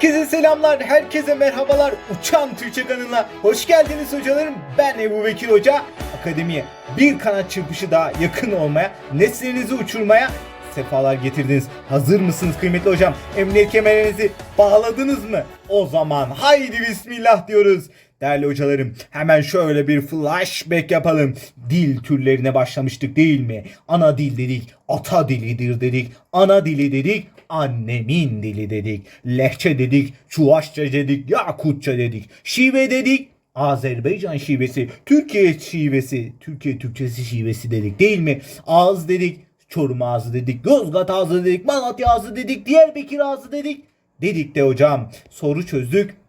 Herkese selamlar, herkese merhabalar. Uçan Türkçe kanalına hoş geldiniz hocalarım. Ben Ebu Bekir Hoca. Akademiye bir kanat çırpışı daha yakın olmaya, neslerinizi uçurmaya sefalar getirdiniz. Hazır mısınız kıymetli hocam? Emniyet kemerlerinizi bağladınız mı? O zaman haydi bismillah diyoruz. Değerli hocalarım hemen şöyle bir flashback yapalım. Dil türlerine başlamıştık değil mi? Ana dil dedik, ata dilidir dedik, ana dili dedik, annemin dili dedik, lehçe dedik, çuvaşça dedik, yakutça dedik, şive dedik, Azerbaycan şivesi, Türkiye şivesi, Türkiye Türkçesi şivesi dedik değil mi? Ağız dedik, Çorum ağzı dedik, Yozgat ağzı dedik, Malatya ağzı dedik, Diyarbakır ağzı dedik. Dedik de hocam soru çözdük.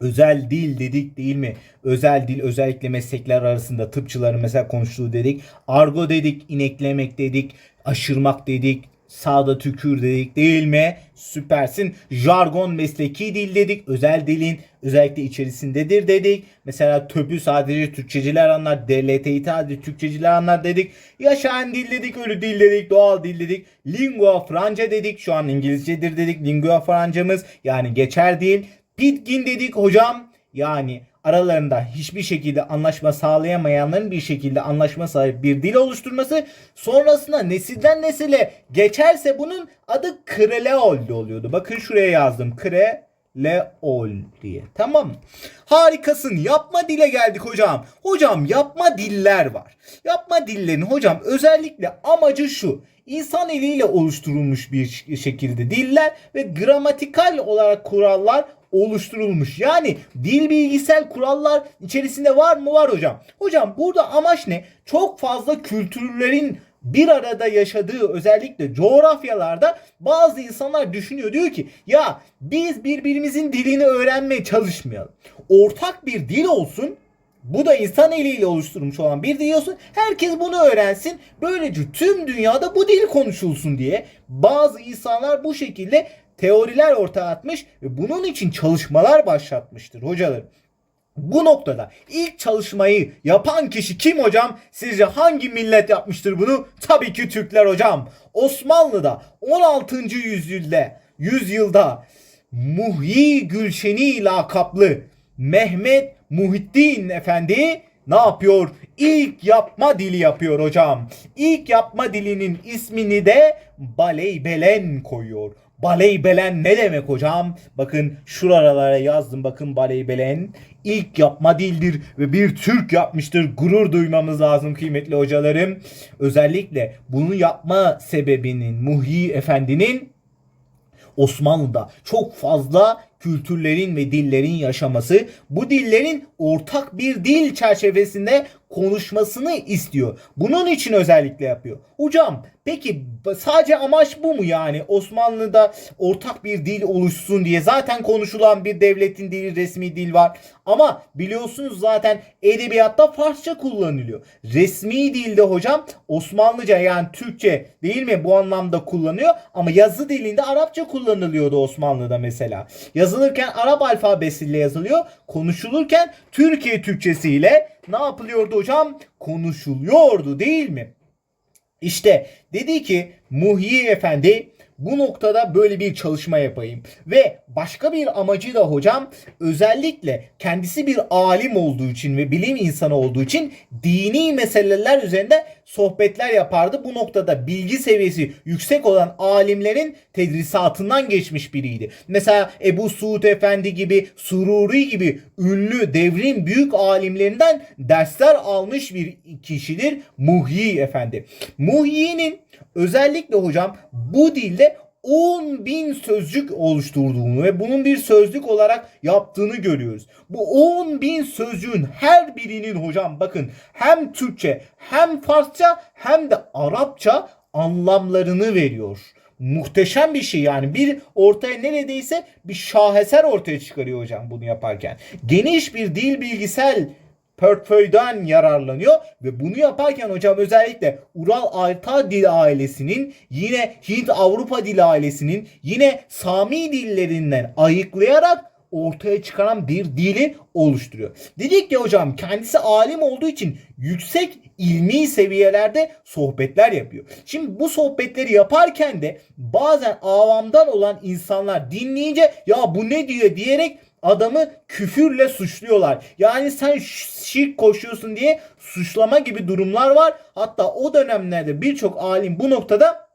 Özel dil dedik değil mi? Özel dil özellikle meslekler arasında tıpçıların mesela konuştuğu dedik. Argo dedik, ineklemek dedik, aşırmak dedik, sağda tükür dedik değil mi? Süpersin. Jargon mesleki dil dedik. Özel dilin özellikle içerisindedir dedik. Mesela töpü sadece Türkçeciler anlar. DLT'yi sadece Türkçeciler anlar dedik. Yaşayan dil dedik, ölü dil dedik, doğal dil dedik. Lingua franca dedik. Şu an İngilizcedir dedik. Lingua francamız yani geçer dil. Pitkin dedik hocam. Yani aralarında hiçbir şekilde anlaşma sağlayamayanların bir şekilde anlaşma sahip bir dil oluşturması sonrasında nesilden nesile geçerse bunun adı kreleol oluyordu. Bakın şuraya yazdım. Kreleol diye. Tamam? Harikasın. Yapma dile geldik hocam. Hocam yapma diller var. Yapma dillerin hocam özellikle amacı şu. İnsan eliyle oluşturulmuş bir şekilde diller ve gramatikal olarak kurallar oluşturulmuş. Yani dil bilgisel kurallar içerisinde var mı? Var hocam. Hocam burada amaç ne? Çok fazla kültürlerin bir arada yaşadığı özellikle coğrafyalarda bazı insanlar düşünüyor diyor ki ya biz birbirimizin dilini öğrenmeye çalışmayalım. Ortak bir dil olsun bu da insan eliyle oluşturulmuş olan bir dil olsun. Herkes bunu öğrensin. Böylece tüm dünyada bu dil konuşulsun diye bazı insanlar bu şekilde teoriler ortaya atmış ve bunun için çalışmalar başlatmıştır hocalarım. Bu noktada ilk çalışmayı yapan kişi kim hocam? Sizce hangi millet yapmıştır bunu? Tabii ki Türkler hocam. Osmanlı'da 16. yüzyılda yüzyılda Muhyi Gülşeni lakaplı Mehmet Muhittin Efendi ne yapıyor? İlk yapma dili yapıyor hocam. İlk yapma dilinin ismini de Baleybelen koyuyor. Baleybelen ne demek hocam? Bakın şuralara yazdım bakın Baleybelen ilk yapma dildir ve bir Türk yapmıştır. Gurur duymamız lazım kıymetli hocalarım. Özellikle bunu yapma sebebinin Muhi Efendi'nin Osmanlı'da çok fazla kültürlerin ve dillerin yaşaması, bu dillerin ortak bir dil çerçevesinde konuşmasını istiyor. Bunun için özellikle yapıyor. Hocam peki sadece amaç bu mu yani? Osmanlı'da ortak bir dil oluşsun diye zaten konuşulan bir devletin dili resmi dil var. Ama biliyorsunuz zaten edebiyatta Farsça kullanılıyor. Resmi dilde hocam Osmanlıca yani Türkçe değil mi bu anlamda kullanıyor ama yazı dilinde Arapça kullanılıyordu Osmanlı'da mesela. Yazılırken Arap alfabesiyle yazılıyor. Konuşulurken Türkiye Türkçesiyle ne yapılıyordu hocam? Konuşuluyordu değil mi? İşte dedi ki Muhyi Efendi bu noktada böyle bir çalışma yapayım. Ve başka bir amacı da hocam özellikle kendisi bir alim olduğu için ve bilim insanı olduğu için dini meseleler üzerinde sohbetler yapardı. Bu noktada bilgi seviyesi yüksek olan alimlerin tedrisatından geçmiş biriydi. Mesela Ebu Suud Efendi gibi, Sururi gibi ünlü devrin büyük alimlerinden dersler almış bir kişidir Muhyi Efendi. Muhyi'nin özellikle hocam bu dilde 10 bin sözcük oluşturduğunu ve bunun bir sözlük olarak yaptığını görüyoruz. Bu 10 bin sözcüğün her birinin hocam bakın hem Türkçe hem Farsça hem de Arapça anlamlarını veriyor. Muhteşem bir şey yani bir ortaya neredeyse bir şaheser ortaya çıkarıyor hocam bunu yaparken. Geniş bir dil bilgisel portföyden yararlanıyor ve bunu yaparken hocam özellikle Ural Alta dil ailesinin yine Hint Avrupa dil ailesinin yine Sami dillerinden ayıklayarak ortaya çıkaran bir dili oluşturuyor. Dedik ya hocam kendisi alim olduğu için yüksek ilmi seviyelerde sohbetler yapıyor. Şimdi bu sohbetleri yaparken de bazen avamdan olan insanlar dinleyince ya bu ne diyor diyerek adamı küfürle suçluyorlar. Yani sen şirk koşuyorsun diye suçlama gibi durumlar var. Hatta o dönemlerde birçok alim bu noktada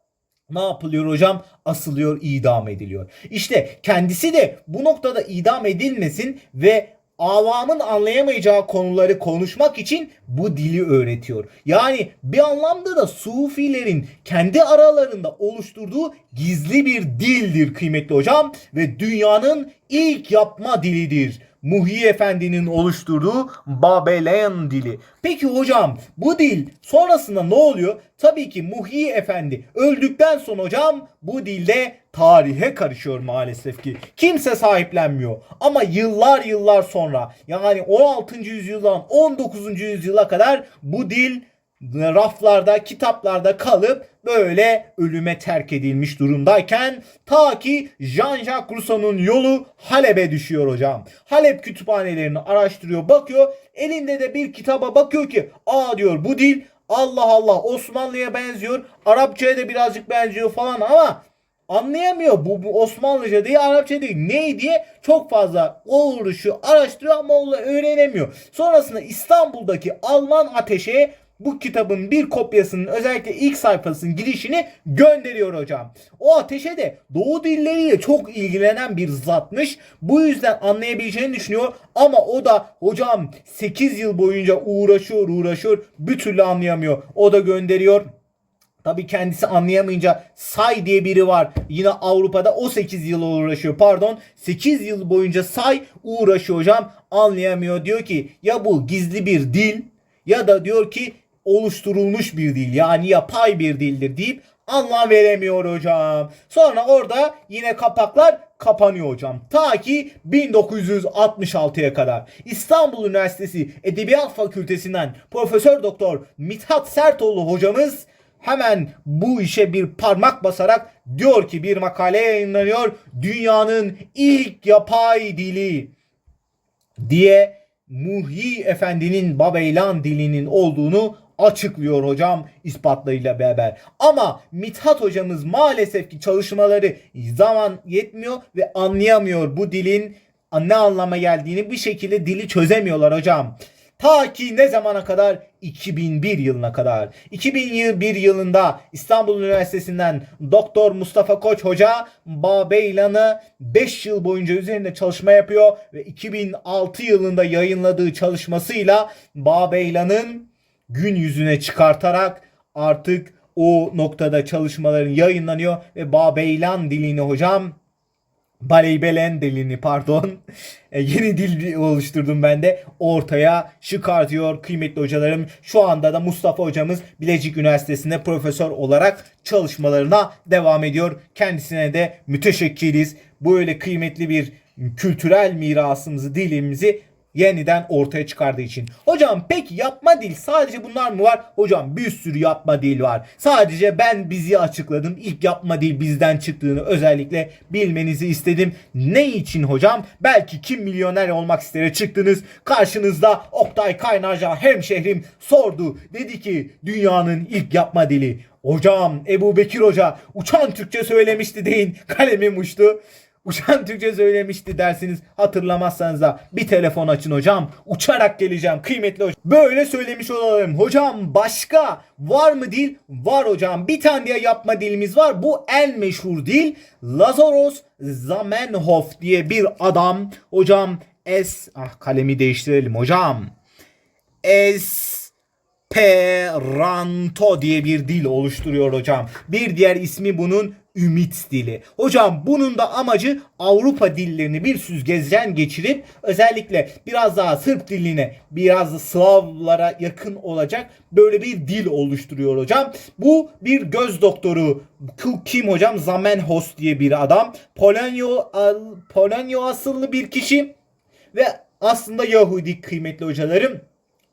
ne yapılıyor hocam? Asılıyor, idam ediliyor. İşte kendisi de bu noktada idam edilmesin ve avamın anlayamayacağı konuları konuşmak için bu dili öğretiyor. Yani bir anlamda da sufilerin kendi aralarında oluşturduğu gizli bir dildir kıymetli hocam ve dünyanın ilk yapma dilidir. Muhi Efendi'nin oluşturduğu Babelen dili. Peki hocam bu dil sonrasında ne oluyor? Tabii ki Muhi Efendi öldükten sonra hocam bu dilde tarihe karışıyor maalesef ki. Kimse sahiplenmiyor. Ama yıllar yıllar sonra yani 16. yüzyıldan 19. yüzyıla kadar bu dil raflarda, kitaplarda kalıp böyle ölüme terk edilmiş durumdayken ta ki Jean-Jacques Rousseau'nun yolu Halep'e düşüyor hocam. Halep kütüphanelerini araştırıyor, bakıyor. Elinde de bir kitaba bakıyor ki aa diyor bu dil Allah Allah Osmanlı'ya benziyor. Arapçaya da birazcık benziyor falan ama anlayamıyor. Bu, bu Osmanlıca değil Arapça değil. Ne diye çok fazla uğraşıyor, araştırıyor ama onu öğrenemiyor. Sonrasında İstanbul'daki Alman ateşe bu kitabın bir kopyasının özellikle ilk sayfasının girişini gönderiyor hocam. O ateşe de Doğu dilleriyle çok ilgilenen bir zatmış. Bu yüzden anlayabileceğini düşünüyor ama o da hocam 8 yıl boyunca uğraşıyor uğraşıyor bir türlü anlayamıyor. O da gönderiyor. Tabii kendisi anlayamayınca Say diye biri var. Yine Avrupa'da o 8 yıl uğraşıyor. Pardon 8 yıl boyunca Say uğraşıyor hocam. Anlayamıyor. Diyor ki ya bu gizli bir dil ya da diyor ki oluşturulmuş bir dil yani yapay bir dildir deyip anlam veremiyor hocam. Sonra orada yine kapaklar kapanıyor hocam. Ta ki 1966'ya kadar. İstanbul Üniversitesi Edebiyat Fakültesinden Profesör Doktor Mithat Sertoğlu hocamız hemen bu işe bir parmak basarak diyor ki bir makale yayınlanıyor. Dünyanın ilk yapay dili diye Muhi Efendi'nin Babeylan dilinin olduğunu açıklıyor hocam ispatlarıyla beraber. Ama Mithat hocamız maalesef ki çalışmaları zaman yetmiyor ve anlayamıyor bu dilin ne anlama geldiğini bir şekilde dili çözemiyorlar hocam. Ta ki ne zamana kadar? 2001 yılına kadar. 2001 yılında İstanbul Üniversitesi'nden Doktor Mustafa Koç Hoca Babeylan'ı 5 yıl boyunca üzerinde çalışma yapıyor ve 2006 yılında yayınladığı çalışmasıyla Babeylan'ın gün yüzüne çıkartarak artık o noktada çalışmaların yayınlanıyor ve Babeylan dilini hocam Baleybelen dilini pardon e, yeni dil oluşturdum ben de ortaya çıkartıyor kıymetli hocalarım. Şu anda da Mustafa hocamız Bilecik Üniversitesi'nde profesör olarak çalışmalarına devam ediyor. Kendisine de müteşekkiriz. Böyle kıymetli bir kültürel mirasımızı, dilimizi yeniden ortaya çıkardığı için. Hocam peki yapma dil sadece bunlar mı var? Hocam bir sürü yapma dil var. Sadece ben bizi açıkladım. İlk yapma dil bizden çıktığını özellikle bilmenizi istedim. Ne için hocam? Belki kim milyoner olmak istere çıktınız. Karşınızda Oktay Kaynarca hemşehrim sordu. Dedi ki dünyanın ilk yapma dili. Hocam Ebu Bekir Hoca uçan Türkçe söylemişti deyin. Kalemim uçtu. Uçan Türkçe söylemişti dersiniz hatırlamazsanız da bir telefon açın hocam. Uçarak geleceğim kıymetli hocam. Böyle söylemiş olalım. Hocam başka var mı dil? Var hocam. Bir tane diye yapma dilimiz var. Bu en meşhur dil. Lazarus Zamenhof diye bir adam. Hocam es ah kalemi değiştirelim hocam. Es Esperanto diye bir dil oluşturuyor hocam. Bir diğer ismi bunun ümit dili. Hocam bunun da amacı Avrupa dillerini bir süzgecden geçirip özellikle biraz daha Sırp diline biraz da Slavlara yakın olacak böyle bir dil oluşturuyor hocam. Bu bir göz doktoru kim hocam? Zamenhof diye bir adam. Polonya, Polonya asıllı bir kişi ve aslında Yahudi kıymetli hocalarım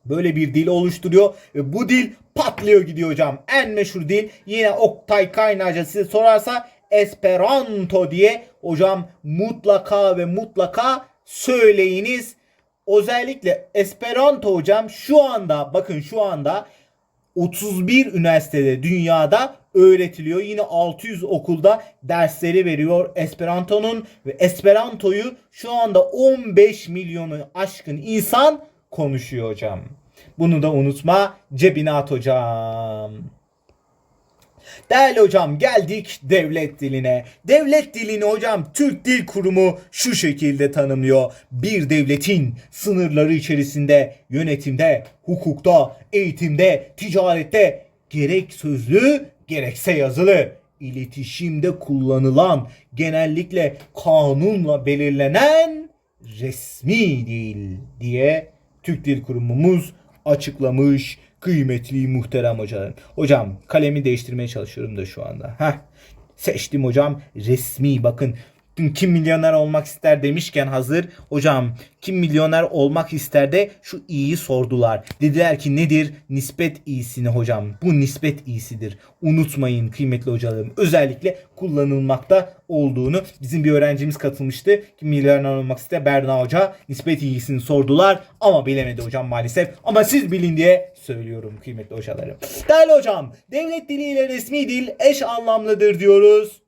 böyle bir dil oluşturuyor ve bu dil patlıyor gidiyor hocam. En meşhur dil yine Oktay Kaynarca size sorarsa Esperanto diye hocam mutlaka ve mutlaka söyleyiniz. Özellikle Esperanto hocam şu anda bakın şu anda 31 üniversitede dünyada öğretiliyor. Yine 600 okulda dersleri veriyor Esperanto'nun ve Esperanto'yu şu anda 15 milyonu aşkın insan konuşuyor hocam. Bunu da unutma cebine at hocam. Değerli hocam geldik devlet diline. Devlet dilini hocam Türk Dil Kurumu şu şekilde tanımlıyor. Bir devletin sınırları içerisinde yönetimde, hukukta, eğitimde, ticarette gerek sözlü gerekse yazılı iletişimde kullanılan genellikle kanunla belirlenen resmi dil diye Türk Dil Kurumumuz açıklamış kıymetli muhterem hocalarım. Hocam kalemi değiştirmeye çalışıyorum da şu anda. Heh. Seçtim hocam resmi bakın kim milyoner olmak ister demişken hazır hocam kim milyoner olmak ister de şu i'yi sordular. Dediler ki nedir? Nispet i'sini hocam. Bu nispet i'sidir. Unutmayın kıymetli hocalarım. Özellikle kullanılmakta olduğunu bizim bir öğrencimiz katılmıştı. Kim milyoner olmak ister Berna Hoca nispet i'sini sordular ama bilemedi hocam maalesef. Ama siz bilin diye söylüyorum kıymetli hocalarım. Değerli hocam devlet diliyle resmi dil eş anlamlıdır diyoruz.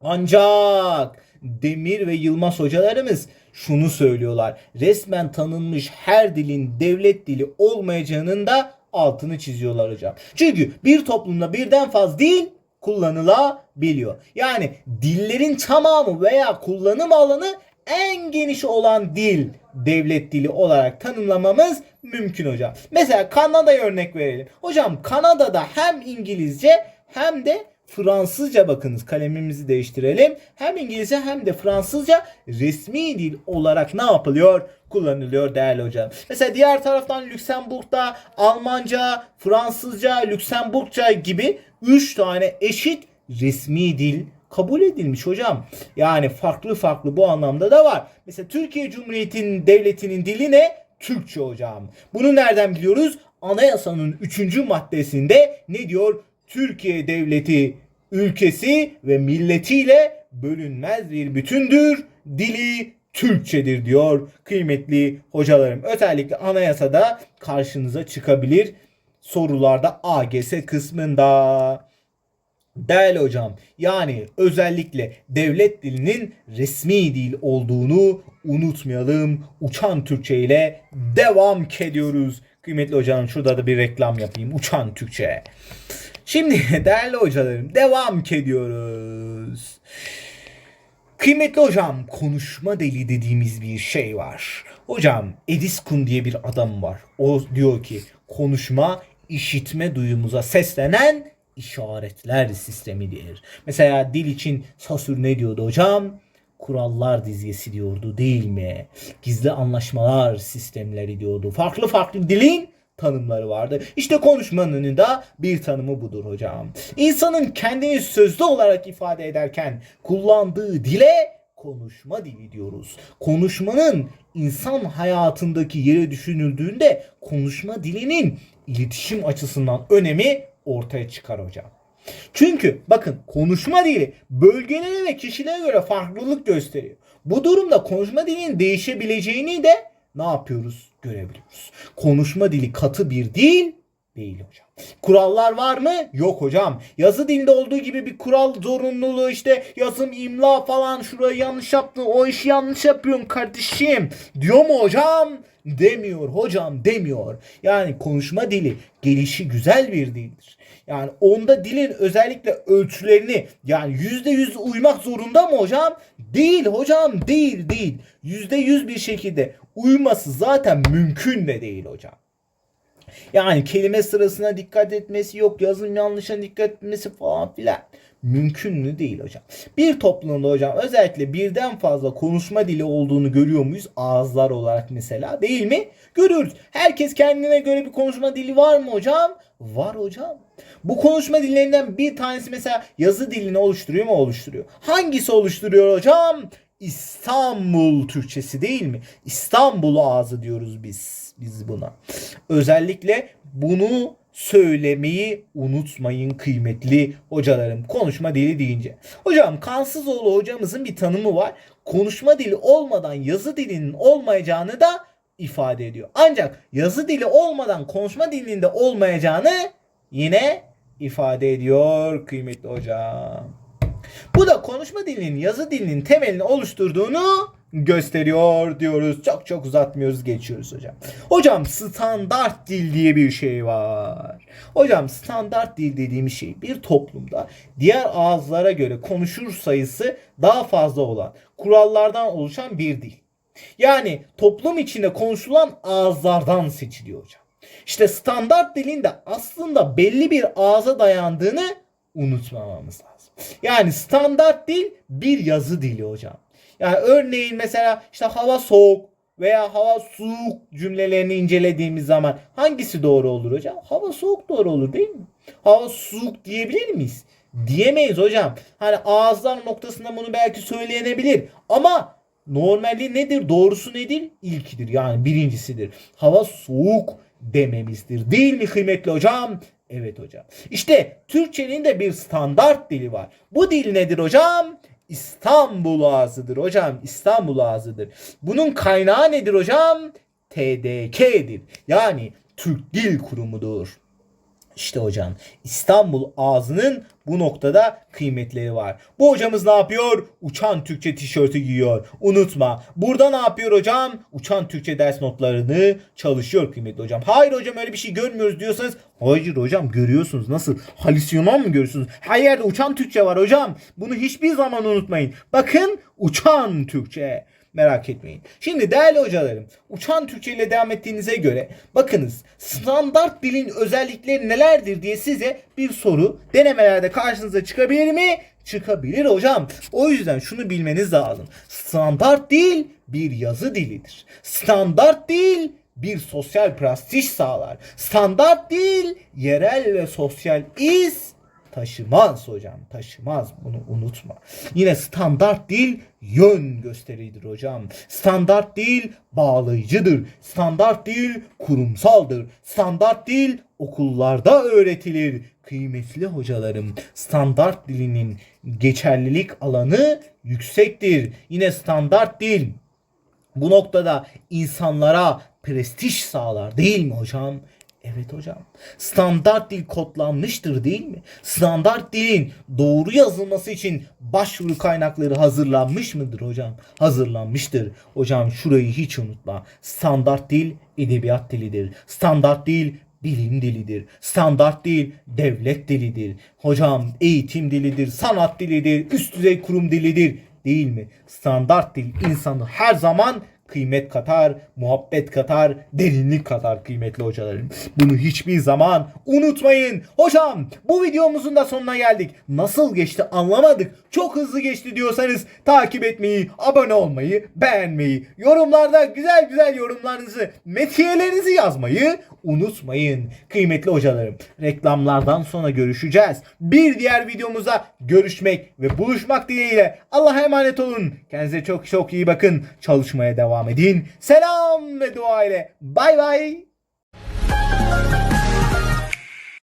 Ancak Demir ve Yılmaz hocalarımız şunu söylüyorlar. Resmen tanınmış her dilin devlet dili olmayacağının da altını çiziyorlar hocam. Çünkü bir toplumda birden fazla dil kullanılabiliyor. Yani dillerin tamamı veya kullanım alanı en geniş olan dil devlet dili olarak tanımlamamız mümkün hocam. Mesela Kanada'ya örnek verelim. Hocam Kanada'da hem İngilizce hem de Fransızca bakınız kalemimizi değiştirelim. Hem İngilizce hem de Fransızca resmi dil olarak ne yapılıyor? Kullanılıyor değerli hocam. Mesela diğer taraftan Lüksemburg'da Almanca, Fransızca, Lüksemburgca gibi 3 tane eşit resmi dil kabul edilmiş hocam. Yani farklı farklı bu anlamda da var. Mesela Türkiye Cumhuriyeti'nin devletinin dili ne? Türkçe hocam. Bunu nereden biliyoruz? Anayasanın 3. maddesinde ne diyor? Türkiye devleti ülkesi ve milletiyle bölünmez bir bütündür. Dili Türkçedir diyor kıymetli hocalarım. Özellikle anayasada karşınıza çıkabilir sorularda AGS kısmında. Değerli hocam yani özellikle devlet dilinin resmi dil olduğunu unutmayalım. Uçan Türkçe ile devam ediyoruz. Kıymetli hocam şurada da bir reklam yapayım. Uçan Türkçe. Şimdi değerli hocalarım devam ediyoruz. Kıymetli hocam konuşma deli dediğimiz bir şey var. Hocam Edis Kun diye bir adam var. O diyor ki konuşma işitme duyumuza seslenen işaretler sistemidir. Mesela dil için Saussure ne diyordu hocam? Kurallar dizgesi diyordu değil mi? Gizli anlaşmalar sistemleri diyordu. Farklı farklı dilin tanımları vardı. İşte konuşmanın da bir tanımı budur hocam. İnsanın kendini sözlü olarak ifade ederken kullandığı dile konuşma dili diyoruz. Konuşmanın insan hayatındaki yeri düşünüldüğünde konuşma dilinin iletişim açısından önemi ortaya çıkar hocam. Çünkü bakın konuşma dili bölgelere ve kişilere göre farklılık gösteriyor. Bu durumda konuşma dilinin değişebileceğini de ne yapıyoruz? Görebiliyoruz. Konuşma dili katı bir dil değil hocam. Kurallar var mı? Yok hocam. Yazı dilinde olduğu gibi bir kural zorunluluğu işte yazım imla falan şurayı yanlış yaptın o işi yanlış yapıyorsun kardeşim diyor mu hocam? Demiyor hocam demiyor. Yani konuşma dili gelişi güzel bir dildir. Yani onda dilin özellikle ölçülerini yani yüzde yüz uymak zorunda mı hocam? Değil hocam değil değil. Yüzde yüz bir şekilde uyması zaten mümkün de değil hocam. Yani kelime sırasına dikkat etmesi yok, yazım yanlışına dikkat etmesi falan filan. Mümkün mü değil hocam. Bir toplumda hocam özellikle birden fazla konuşma dili olduğunu görüyor muyuz? Ağızlar olarak mesela değil mi? Görüyoruz. Herkes kendine göre bir konuşma dili var mı hocam? Var hocam. Bu konuşma dillerinden bir tanesi mesela yazı dilini oluşturuyor mu? Oluşturuyor. Hangisi oluşturuyor hocam? İstanbul Türkçesi değil mi? İstanbul ağzı diyoruz biz biz buna. Özellikle bunu söylemeyi unutmayın kıymetli hocalarım. Konuşma dili deyince. Hocam Kansızoğlu hocamızın bir tanımı var. Konuşma dili olmadan yazı dilinin olmayacağını da ifade ediyor. Ancak yazı dili olmadan konuşma dilinin de olmayacağını yine ifade ediyor kıymetli hocam. Bu da konuşma dilinin yazı dilinin temelini oluşturduğunu gösteriyor diyoruz. Çok çok uzatmıyoruz geçiyoruz hocam. Hocam standart dil diye bir şey var. Hocam standart dil dediğimiz şey bir toplumda diğer ağızlara göre konuşur sayısı daha fazla olan kurallardan oluşan bir dil. Yani toplum içinde konuşulan ağızlardan seçiliyor hocam. İşte standart dilin de aslında belli bir ağza dayandığını unutmamamız lazım. Yani standart dil bir yazı dili hocam. Yani örneğin mesela işte hava soğuk veya hava soğuk cümlelerini incelediğimiz zaman hangisi doğru olur hocam? Hava soğuk doğru olur değil mi? Hava soğuk diyebilir miyiz? Diyemeyiz hocam. Hani ağızlar noktasında bunu belki söyleyebilir ama normali nedir? Doğrusu nedir? İlkidir yani birincisidir. Hava soğuk dememizdir. Değil mi kıymetli hocam? Evet hocam. İşte Türkçenin de bir standart dili var. Bu dil nedir hocam? İstanbul ağzıdır hocam. İstanbul ağzıdır. Bunun kaynağı nedir hocam? TDK'dir. Yani Türk Dil Kurumu'dur. İşte hocam İstanbul ağzının bu noktada kıymetleri var. Bu hocamız ne yapıyor? Uçan Türkçe tişörtü giyiyor. Unutma. Burada ne yapıyor hocam? Uçan Türkçe ders notlarını çalışıyor kıymetli hocam. Hayır hocam öyle bir şey görmüyoruz diyorsanız hayır hocam görüyorsunuz. Nasıl? Halüsinasyon mı görüyorsunuz? Her yerde uçan Türkçe var hocam. Bunu hiçbir zaman unutmayın. Bakın uçan Türkçe. Merak etmeyin. Şimdi değerli hocalarım, uçan Türkçe ile devam ettiğinize göre bakınız standart dilin özellikleri nelerdir diye size bir soru denemelerde karşınıza çıkabilir mi? Çıkabilir hocam. O yüzden şunu bilmeniz lazım. Standart dil bir yazı dilidir. Standart dil bir sosyal prestij sağlar. Standart dil yerel ve sosyal iz taşımaz hocam. Taşımaz. Bunu unutma. Yine standart dil yön gösteridir hocam. Standart dil bağlayıcıdır. Standart dil kurumsaldır. Standart dil okullarda öğretilir. Kıymetli hocalarım, standart dilinin geçerlilik alanı yüksektir. Yine standart dil bu noktada insanlara prestij sağlar değil mi hocam? Evet hocam. Standart dil kodlanmıştır değil mi? Standart dilin doğru yazılması için başvuru kaynakları hazırlanmış mıdır hocam? Hazırlanmıştır. Hocam şurayı hiç unutma. Standart dil edebiyat dilidir. Standart dil bilim dilidir. Standart dil devlet dilidir. Hocam eğitim dilidir, sanat dilidir, üst düzey kurum dilidir değil mi? Standart dil insanı her zaman kıymet katar, muhabbet katar, derinlik katar kıymetli hocalarım. Bunu hiçbir zaman unutmayın. Hocam bu videomuzun da sonuna geldik. Nasıl geçti anlamadık. Çok hızlı geçti diyorsanız takip etmeyi, abone olmayı, beğenmeyi, yorumlarda güzel güzel yorumlarınızı, metiyelerinizi yazmayı unutmayın. Kıymetli hocalarım reklamlardan sonra görüşeceğiz. Bir diğer videomuza görüşmek ve buluşmak dileğiyle Allah'a emanet olun. Kendinize çok çok iyi bakın. Çalışmaya devam edin. Selam ve dua ile. Bay bay.